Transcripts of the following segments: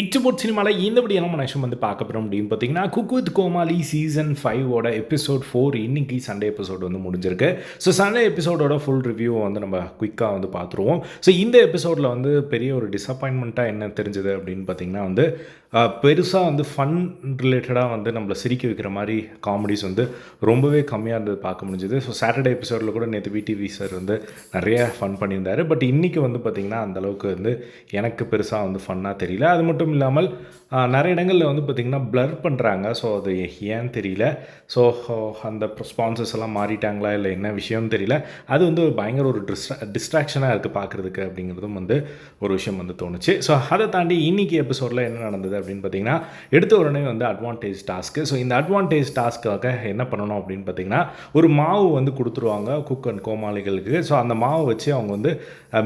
இச்சபோட் சினிமாவில் இந்த படி என்ன மனுஷன் வந்து பார்க்க போகிறோம் அப்படின்னு பார்த்தீங்கன்னா குக் வித் கோமாளி சீசன் ஃபைவோட எபிசோட் ஃபோர் இன்னைக்கு சண்டே எபிசோட் வந்து முடிஞ்சிருக்கு. ஸோ சண்டே எபிசோடோட ஃபுல் ரிவ்யூ வந்து நம்ம குயிக்காக வந்து பார்த்துருவோம். ஸோ இந்த எபிசோடில் வந்து பெரிய ஒரு டிசப்பாயின்மெண்ட்டாக என்ன தெரிஞ்சது அப்படின்னு பார்த்தீங்கன்னா வந்து பெருசாக வந்து ஃபன் ரிலேட்டடாக வந்து நம்மளை சிரிக்க வைக்கிற மாதிரி காமெடிஸ் வந்து ரொம்பவே கம்மியாக இருந்தது பார்க்க முடிஞ்சுது. ஸோ சாட்டர்டே எபிசோடில் கூட நேற்று விடிவி சார் வந்து நிறைய ஃபன் பண்ணியிருந்தார். பட் இன்றைக்கி வந்து பார்த்திங்கன்னா அந்தளவுக்கு வந்து எனக்கு பெருசாக வந்து ஃபன்னாக தெரியல. அது மட்டும் இல்லாமல் நிறைய இடங்களில் வந்து பார்த்திங்கன்னா ப்ளர் பண்ணுறாங்க ஸோ அது ஏன்னு தெரியல? ஸோ அந்த ஸ்பான்சர்ஸ் எல்லாம் மாறிட்டாங்களா? இல்லை என்ன விஷயம்னு தெரியல. அது வந்து ஒரு பயங்கர ஒரு டிஸ்ட்ரா டிஸ்ட்ராக்ஷனாக இருக்குது பார்க்குறதுக்கு அப்படிங்கிறதும் வந்து ஒரு விஷயம் வந்து தோணுச்சு. ஸோ அதை தாண்டி இன்னைக்கு எபிசோடில் என்ன நடந்தது அப்படின்னு பார்த்தீங்கன்னா எடுத்த உடனே வந்து அட்வான்டேஜ் டாஸ்க்கு ஸோ இந்த அட்வான்டேஜ் டாஸ்க்காக என்ன பண்ணணும் அப்படின்னு பார்த்தீங்கன்னா ஒரு மாவு வந்து கொடுத்துருவாங்க குக் அண்ட் கோமாளிகளுக்கு ஸோ அந்த மாவை வச்சு அவங்க வந்து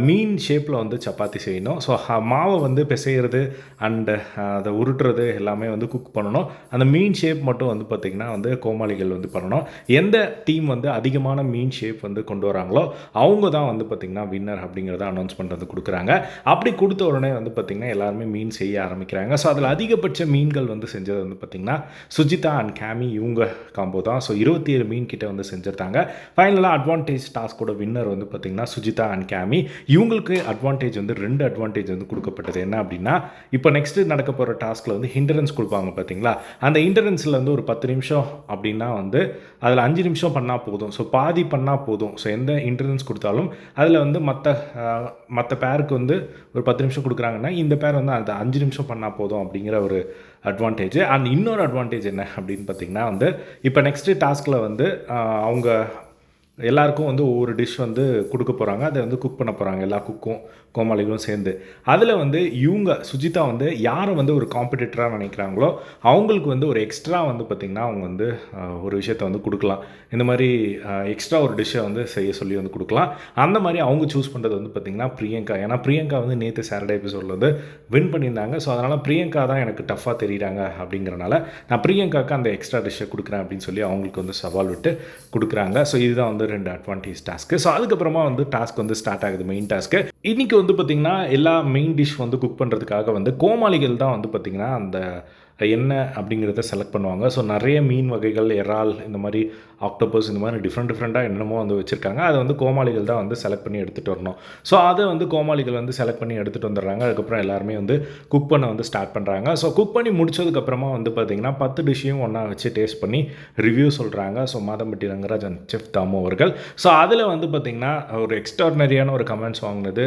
மீன் ஷேப்பில் வந்து சப்பாத்தி செய்யணும். ஸோ மாவை வந்து பிசைகிறது அண்டு uh, அதை உருட்டுறது எல்லாமே வந்து குக் பண்ணணும். அந்த மீன் ஷேப் மட்டும் வந்து பார்த்திங்கன்னா வந்து கோமாளிகள் வந்து பண்ணணும். எந்த டீம் வந்து அதிகமான மீன் ஷேப் வந்து கொண்டு வராங்களோ அவங்க தான் வந்து பார்த்திங்கன்னா வின்னர் அப்படிங்கிறத அனௌன்ஸ்மெண்ட் வந்து கொடுக்குறாங்க. அப்படி கொடுத்த உடனே வந்து பார்த்திங்கன்னா எல்லாருமே மீன் செய்ய ஆரம்பிக்கிறாங்க. ஸோ அதில் அதிகபட்ச மீன்கள் வந்து செஞ்சது வந்து பார்த்திங்கன்னா சுஜிதா அண்ட் கேமி இவங்க காம்போ தான். ஸோ இருபத்தி ஏழு மீன் கிட்ட வந்து செஞ்சுருந்தாங்க ஃபைனலாக அட்வான்டேஜ் டாஸ்கோட வின்னர் வந்து பார்த்திங்கன்னா சுஜிதா அண்ட் கேமி இவங்களுக்கு அட்வான்டேஜ் வந்து ரெண்டு அட்வான்டேஜ் வந்து கொடுக்கப்பட்டது. என்ன அப்படின்னா இப்போ நெக்ஸ்ட்டு நடக்க போகிற டாஸ்கில் வந்து ஹிண்டரன்ஸ் கொடுப்பாங்க பார்த்தீங்களா அந்த ஹிண்டரன்ஸில் வந்து ஒரு பத்து நிமிஷம் அப்படின்னா வந்து அதில் அஞ்சு நிமிஷம் பண்ணால் போதும். ஸோ பாதி பண்ணால் போதும். ஸோ எந்த இன்டர்னன்ஸ் கொடுத்தாலும் அதில் வந்து மற்ற மற்ற பேருக்கு வந்து ஒரு பத்து நிமிஷம் கொடுக்குறாங்கன்னா இந்த பேர் வந்து அந்த அஞ்சு நிமிஷம் பண்ணால் போதும் அப்படிங்கிற ஒரு அட்வான்டேஜ் அண்ட் இன்னொரு அட்வான்டேஜ் என்ன அப்படின்னு பார்த்தீங்கன்னா வந்து இப்போ நெக்ஸ்ட்டு டாஸ்கில் வந்து அவங்க எல்லாருக்கும் வந்து ஒவ்வொரு டிஷ் வந்து கொடுக்க போகிறாங்க அதை வந்து குக் பண்ண போகிறாங்க எல்லா குக்கும் கோமாளிகளும் சேர்ந்து. அதில் வந்து இவங்க சுஜிதா வந்து யாரை வந்து ஒரு காம்படிட்டராக நினைக்கிறாங்களோ அவங்களுக்கு வந்து ஒரு எக்ஸ்ட்ரா வந்து பார்த்திங்கன்னா அவங்க வந்து ஒரு விஷயத்தை வந்து கொடுக்கலாம். இந்த மாதிரி எக்ஸ்ட்ரா ஒரு டிஷ்ஷை வந்து செய்ய சொல்லி வந்து கொடுக்கலாம். அந்த மாதிரி அவங்க சூஸ் பண்ணுறது வந்து பார்த்திங்கன்னா பிரியங்கா. ஏன்னா பிரியங்கா வந்து நேற்று சாட்டர்டே எபிசோடில் வந்து வின் பண்ணியிருந்தாங்க. ஸோ அதனால் பிரியங்கா தான் எனக்கு டஃப்பாக தெரியுறாங்க அப்படிங்கிறனால நான் பிரியங்காவுக்கு அந்த எக்ஸ்ட்ரா டிஷ்ஷை கொடுக்குறேன் அப்படின்னு சொல்லி அவங்களுக்கு வந்து சவால் விட்டு கொடுக்குறாங்க. ஸோ இதுதான் வந்து ரெண்டு அட்வான்டேஜ் டாஸ்க்கு ஸோ அதுக்கப்புறமா வந்து டாஸ்க் வந்து ஸ்டார்ட் ஆகுது. மெயின் டாஸ்க்கு இன்றைக்கி வந்து பார்த்திங்கன்னா எல்லா மெயின் டிஷ் வந்து குக் பண்ணுறதுக்காக வந்து கோமாளிகள் தான் வந்து பார்த்திங்கன்னா அந்த என்ன அப்படிங்கிறத செலக்ட் பண்ணுவாங்க. ஸோ நிறைய மீன் வகைகள் இறால் இந்த மாதிரி ஆக்டோபஸ் இந்த மாதிரி டிஃப்ரெண்ட் டிஃப்ரெண்ட்டாக என்னமோ வந்து வச்சுருக்காங்க. அதை வந்து கோமாளிகள் தான் வந்து செலக்ட் பண்ணி எடுத்துகிட்டு வரணும். ஸோ அதை வந்து கோமாளிகள் வந்து செலக்ட் பண்ணி எடுத்துகிட்டு வந்துடுறாங்க. அதுக்கப்புறம் எல்லாருமே வந்து குக் பண்ண வந்து ஸ்டார்ட் பண்ணுறாங்க ஸோ குக் பண்ணி முடிச்சதுக்கப்புறமா வந்து பார்த்திங்கன்னா பத்து டிஷ்ஷையும் ஒன்றா வச்சு டேஸ்ட் பண்ணி ரிவ்யூ சொல்கிறாங்க ஸோ மாதம்பட்டி ரங்கராஜன் செஃப் தாமு அவர்கள். ஸோ அதில் வந்து பார்த்திங்கன்னா ஒரு எக்ஸ்ட்ராடனரியான ஒரு கமெண்ட்ஸ் வாங்கினது.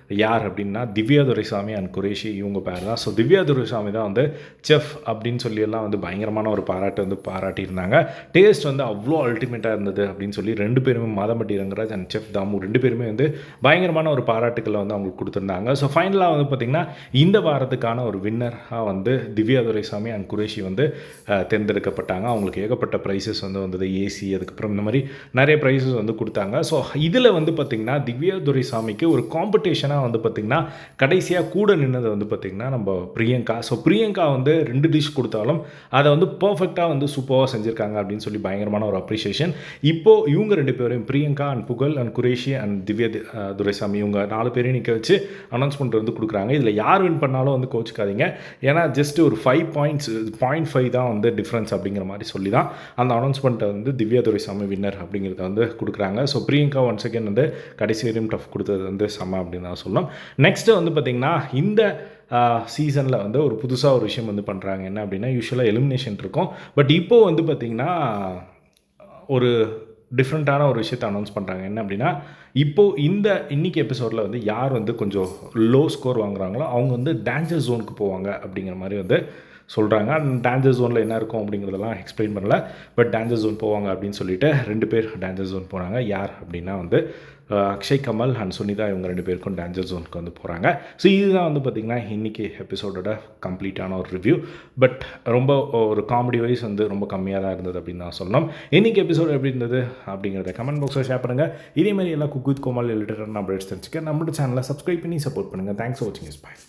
யார் அப்படின்னா திவ்யா துரைசாமி அண்ட் குரேஷி இவங்க பேர் தான். ஸோ திவ்யா துரைசாமி தான் வந்து செஃப் அப்படின்னு சொல்லியெல்லாம் வந்து பயங்கரமான ஒரு பாராட்டு வந்து பாராட்டியிருந்தாங்க. டேஸ்ட் வந்து அவ்வளோ அல்டிமேட்டாக இருந்தது அப்படின்னு சொல்லி ரெண்டு பேருமே மாதம்பட்டி ரங்கராஜ் அண்ட் செஃப் தாமு ரெண்டு பேருமே வந்து பயங்கரமான ஒரு பாராட்டுக்களை வந்து அவங்களுக்கு கொடுத்துருந்தாங்க. ஸோ ஃபைனலாக வந்து பார்த்திங்கன்னா இந்த வாரத்துக்கான ஒரு வின்னராக வந்து திவ்யா துரைசாமி அண்ட் குரேஷி வந்து தேர்ந்தெடுக்கப்பட்டாங்க. அவங்களுக்கு ஏகப்பட்ட ப்ரைஸஸ் வந்து வந்தது. ஏசி அதுக்கப்புறம் இந்த மாதிரி நிறைய ப்ரைஸஸ் வந்து கொடுத்தாங்க. ஸோ இதில் வந்து பார்த்திங்கன்னா திவ்யா துரைசாமிக்கு ஒரு காம்படிஷனாக வந்து பார்த்திங்கன்னா கடைசியாக கூட நின்னது வந்து பார்த்திங்கன்னா நம்ம பிரியங்கா. ஸோ பிரியங்கா வந்து ரெண்டு டிஷ் கொடுத்தாலும் அதை வந்து பர்ஃபெக்டாக வந்து சூப்பராக செஞ்சுருக்காங்க அப்படின்னு சொல்லி பயங்கரமான ஒரு அப்ரிஷியேஷன் இப்போது இவங்க ரெண்டு பேரையும் Priyanka and Pugazh and Kureshi and Divya Duraisamy இவங்க நாலு பேரையும் நிற்க வச்சு அனௌன்ஸ்மெண்ட் வந்து கொடுக்குறாங்க. இதில் யார் வின் பண்ணாலும் வந்து கோச்சிக்காதீங்க. ஏன்னா ஜஸ்ட் ஒரு ஃபைவ் பாயிண்ட்ஸ் பாயிண்ட் ஃபைவ் தான் வந்து டிஃப்ரென்ஸ் அப்படிங்கிற மாதிரி சொல்லி தான் அந்த அனௌன்ஸ்மெண்ட்டை வந்து திவ்யா துரைசாமி வின்னர் அப்படிங்கிறத வந்து கொடுக்குறாங்க. ஸோ பிரியங்கா ஒன் செகண்ட் வந்து கடைசி வரையும் டஃப் கொடுத்தது வந்து செம்ம அப்படின்னு தான் சொல்லணும் நெக்ஸ்ட்டு வந்து பார்த்திங்கன்னா இந்த சீசனில் வந்து ஒரு புதுசாக ஒரு விஷயம் வந்து பண்ணுறாங்க என்ன அப்படின்னா யூஸ்வலாக எலிமினேஷன் இருக்கும். பட் இப்போது வந்து பார்த்திங்கன்னா ஒரு டிஃப்ரெண்ட்டான ஒரு விஷயத்தை அனௌன்ஸ் பண்ணுறாங்க என்ன அப்படின்னா இப்போது இந்த இன்னைக்கு எபிசோடில் வந்து யார் வந்து கொஞ்சம் லோ ஸ்கோர் வாங்குறாங்களோ அவங்க வந்து டேஞ்சர் ஜோனுக்கு போவாங்க அப்படிங்கிற மாதிரி வந்து சொல்கிறாங்க அண்ட் டேஞ்சர் ஜோனில் என்ன இருக்கும் அப்படிங்கிறதெல்லாம் எக்ஸ்பிளைன் பண்ணல. பட் டேஞ்சர் ஜோன் போவாங்க அப்படின்னு சொல்லிட்டு ரெண்டு பேர் டேஞ்சர் ஜோன் போனாங்க. யார் அப்படின்னா வந்து அக்ஷய் கமல் அண்ட் சுனிதா இவங்க ரெண்டு பேருக்கும் டேஞ்சர் ஜோனுக்கு வந்து போகிறாங்க ஸோ இதுதான் வந்து பார்த்திங்கன்னா இன்றைக்கி எபிசோடோட கம்ப்ளீட்டான ஒரு ரிவ்யூ பட் ரொம்ப ஒரு காமெடி வைஸ் வந்து ரொம்ப கம்மியாக தான் இருந்தது அப்படின்னு தான் சொல்லணும். இன்றைக்கி எபிசோட் எப்படி இருந்தது அப்படிங்கிறத கமெண்ட் பாக்ஸில் ஷேர் பண்ணுங்கள் இதேமாதிரி எல்லாம் குக் வித் கோமால் ரிலேட்டடான அப்டேட்ஸ் தெரிஞ்சுக்க நம்மளோட சேனலை சப்ஸ்கிரைப் பண்ணி சப்போர்ட் பண்ணுங்கள் தேங்க்ஸ் ஃபார் வாட்சிங் இஸ் பாய்